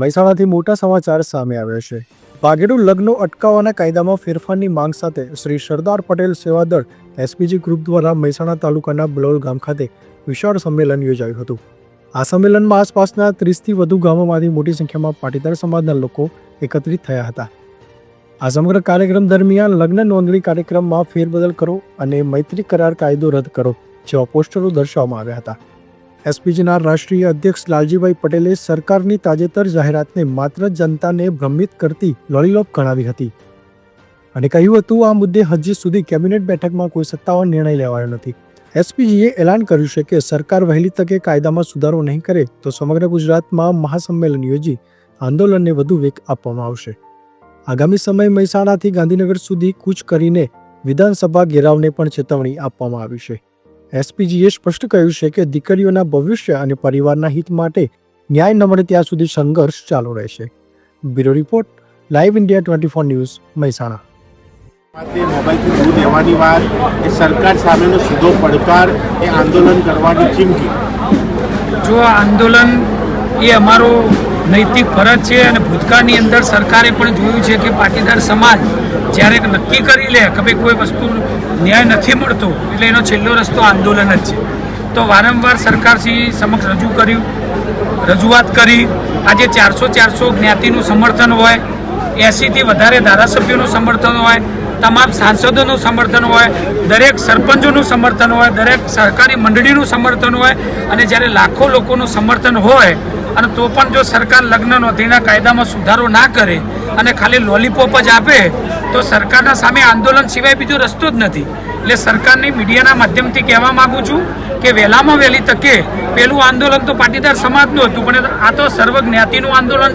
મહેસાણાથી મોટા સમાચાર સામે આવ્યા છે. ભાગેડુ લગ્નો અટકાવવાના કાયદામાં ફેરફારની માંગ સાથે શ્રી સરદાર પટેલ સેવાદળ એસપીજી ગ્રુપ દ્વારા મહેસાણા તાલુકાના બલોલ ગામ ખાતે વિશાળ સંમેલન યોજાયું હતું. આ સંમેલનમાં આસપાસના ત્રીસથી વધુ ગામોમાંથી મોટી સંખ્યામાં પાટીદાર સમાજના લોકો એકત્રિત થયા હતા. આ સમગ્ર કાર્યક્રમ દરમિયાન લગ્ન નોંધણી કાર્યક્રમમાં ફેરબદલ કરો અને મૈત્રી કરાર કાયદો રદ કરો જેવા પોસ્ટરો દર્શાવવામાં આવ્યા હતા. એસપીજીના રાષ્ટ્રીય અધ્યક્ષ લાલજીભાઈ પટેલે સરકારની તાજેતર જાહેરાતને માત્ર જનતાને ભ્રમિત કરતી લોલીલોપ ગણાવી હતી. અને કહ્યું હતું, આ મુદ્દે હજી સુધી કેબિનેટ બેઠકમાં કોઈ સત્તાવાર નિર્ણય લેવાયો નથી. એસપીજીએ એલાન કર્યું છે કે સરકાર વહેલી તકે કાયદામાં સુધારો નહીં કરે તો સમગ્ર ગુજરાતમાં મહાસંમેલન યોજી આંદોલનને વધુ વેગ આપવામાં આવશે. આગામી સમય મહેસાણાથી ગાંધીનગર સુધી કૂચ કરીને વિધાનસભા ઘેરાવને પણ ચેતવણી આપવામાં આવી છે. એસપીજીએ સ્પષ્ટ કહ્યું છે કે દીકરીઓના ભવિષ્ય અને પરિવારના હિત માટે ન્યાય ન મળે ત્યાં સુધી સંઘર્ષ ચાલુ રહેશે. Bureau report live India twenty four news Mehsana. માટે મોબાઈલથી દૂર રહેવાની વાત એ સરકાર સામેનો સીધો પડકાર એ આંદોલન કરવાની ચીમકી. જો આ આંદોલન એ અમારો નૈતિક ફરજ છે અને ભૂતકાળની અંદર સરકારે પણ જોયું છે કે પાટીદાર સમાજ જ્યારે નક્કી કરી લે કે ભાઈ કોઈ વસ્તુ ન્યાય નથી મળતો, એટલે એનો છેલ્લો રસ્તો આંદોલન જ છે. તો વારંવાર સરકારશ્રી સમક્ષ રજૂ કર્યું, રજૂઆત કરી. આજે ચારસો ચારસો જ્ઞાતિનું સમર્થન હોય એંસીથી વધારે ધારાસભ્યોનું સમર્થન હોય, તમામ સાંસદોનું સમર્થન હોય, દરેક સરપંચોનું સમર્થન હોય, દરેક સરકારી મંડળીનું સમર્થન હોય, અને જ્યારે લાખો લોકોનું સમર્થન હોય અને તો પણ જો સરકાર લગ્ન નોંધણીના કાયદામાં સુધારો ના કરે અને ખાલી લોલીપોપ જ આપે, તો સરકારના સામે આંદોલન સિવાય બીજો રસ્તો જ નથી. એટલે સરકારની મીડિયાના માધ્યમથી કહેવા માગું છું કે વહેલામાં વહેલી તકે પેલું આંદોલન તો પાટીદાર સમાજનું હતું, પણ આ તો સર્વ જ્ઞાતિનું આંદોલન